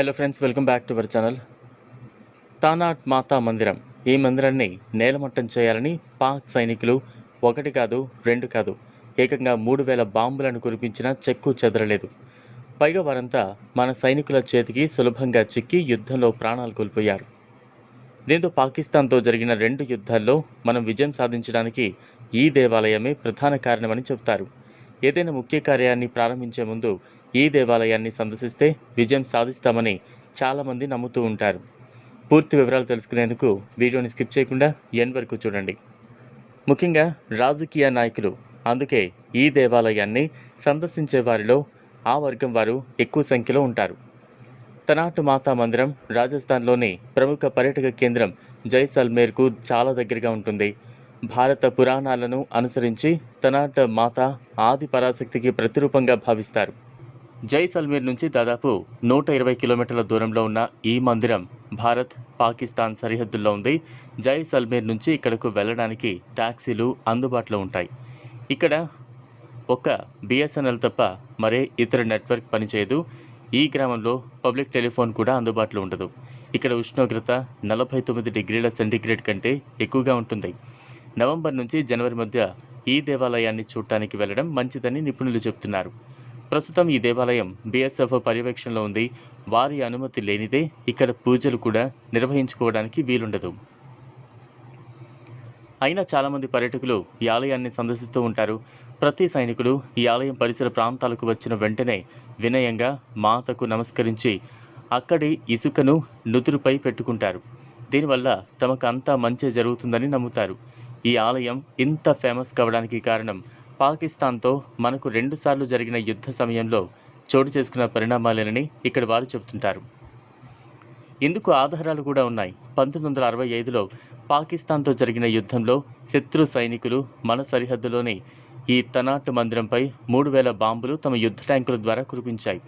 Hello friends welcome back to our channel Tanot Mata Mandiram ఈ మందిరాన్ని నేలమట్టం చేయాలని పాక్ సైనికులు ఒకటి కాదు రెండు కాదు ఏకంగా మూడు వేల బాంబులను కురిపించిన చెక్కు చెదరలేదు. పైగా వారంతా మన సైనికుల చేతికి సులభంగా చిక్కి యుద్ధంలో ప్రాణాలు కోల్పోయారు. దీంతో పాకిస్తాన్తో జరిగిన రెండు యుద్ధాల్లో మనం విజయం సాధించడానికి ఈ దేవాలయమే ప్రధాన కారణమని చెబుతారు. ఏదైనా ముఖ్య కార్యాన్ని ప్రారంభించే ముందు ఈ దేవాలయాన్ని సందర్శిస్తే విజయం సాధిస్తామని చాలామంది నమ్ముతూ ఉంటారు. పూర్తి వివరాలు తెలుసుకునేందుకు వీడియోని స్కిప్ చేయకుండా ఎండ్ వరకు చూడండి. ముఖ్యంగా రాజకీయ నాయకులు అందుకే ఈ దేవాలయాన్ని సందర్శించే వారిలో ఆ వర్గం వారు ఎక్కువ సంఖ్యలో ఉంటారు. తనాటు మాతా మందిరం రాజస్థాన్లోని ప్రముఖ పర్యాటక కేంద్రం జైసల్మేర్కు చాలా దగ్గరగా ఉంటుంది. భారత పురాణాలను అనుసరించి తనాట మాత ఆది పరాశక్తికి ప్రతిరూపంగా భావిస్తారు. జైసల్మేర్ నుంచి దాదాపు నూట ఇరవై కిలోమీటర్ల దూరంలో ఉన్న ఈ మందిరం భారత్ పాకిస్తాన్ సరిహద్దుల్లో ఉంది. జైసల్మేర్ నుంచి ఇక్కడకు వెళ్ళడానికి టాక్సీలు అందుబాటులో ఉంటాయి. ఇక్కడ ఒక్క బిఎస్ఎన్ఎల్ తప్ప మరే ఇతర నెట్వర్క్ పనిచేయదు. ఈ గ్రామంలో పబ్లిక్ టెలిఫోన్ కూడా అందుబాటులో ఉండదు. ఇక్కడ ఉష్ణోగ్రత నలభై తొమ్మిది డిగ్రీల సెంటీగ్రేడ్ కంటే ఎక్కువగా ఉంటుంది. నవంబర్ నుంచి జనవరి మధ్య ఈ దేవాలయాన్ని చూడటానికి వెళ్ళడం మంచిదని నిపుణులు చెబుతున్నారు. ప్రస్తుతం ఈ దేవాలయం బీఎస్ఎఫ్ పర్యవేక్షణలో ఉంది. వారి అనుమతి లేనిదే ఇక్కడ పూజలు కూడా నిర్వహించుకోవడానికి వీలుండదు. అయినా చాలామంది పర్యాటకులు ఈ ఆలయాన్ని సందర్శిస్తూ ఉంటారు. ప్రతి సైనికుడు ఈ ఆలయం పరిసర ప్రాంతాలకు వచ్చిన వెంటనే వినయంగా మాతకు నమస్కరించి అక్కడి ఇసుకను నుదురుపై పెట్టుకుంటారు. దీనివల్ల తమకు అంతా మంచి జరుగుతుందని నమ్ముతారు. ఈ ఆలయం ఇంత ఫేమస్ కావడానికి కారణం పాకిస్తాన్తో మనకు రెండుసార్లు జరిగిన యుద్ధ సమయంలో చోటు చేసుకున్న పరిణామాలేనని ఇక్కడ వారు చెబుతుంటారు. ఇందుకు ఆధారాలు కూడా ఉన్నాయి. పంతొమ్మిది వందల అరవై ఐదులో పాకిస్తాన్తో జరిగిన యుద్ధంలో శత్రు సైనికులు మన సరిహద్దులోని ఈ తనాట్ మందిరంపై మూడు వేల బాంబులు తమ యుద్ధ ట్యాంకుల ద్వారా కురిపించాయి.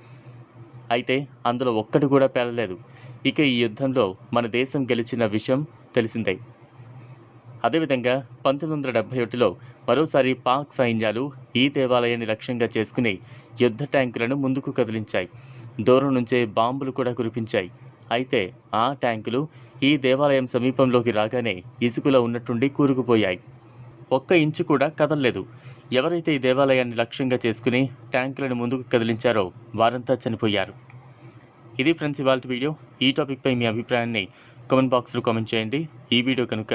అయితే అందులో ఒక్కటి కూడా పేలలేదు. ఇక ఈ యుద్ధంలో మన దేశం గెలిచిన విషయం తెలిసిందే. అదేవిధంగా పంతొమ్మిది వందల డెబ్బై ఒకటిలో మరోసారి పాక్ సైన్యాలు ఈ దేవాలయాన్ని లక్ష్యంగా చేసుకుని యుద్ధ ట్యాంకులను ముందుకు కదిలించాయి. దూరం నుంచే బాంబులు కూడా కురిపించాయి. అయితే ఆ ట్యాంకులు ఈ దేవాలయం సమీపంలోకి రాగానే ఇసుకలో ఉన్నట్టుండి కూరుకుపోయాయి. ఒక్క ఇంచు కూడా కదలలేదు. ఎవరైతే ఈ దేవాలయాన్ని లక్ష్యంగా చేసుకుని ట్యాంకులను ముందుకు కదిలించారో వారంతా చనిపోయారు. ఇది ఫ్రెండ్స్ ఇవాళ వీడియో. ఈ టాపిక్పై మీ అభిప్రాయాన్ని కామెంట్ బాక్స్లో కామెంట్ చేయండి. ఈ వీడియో కనుక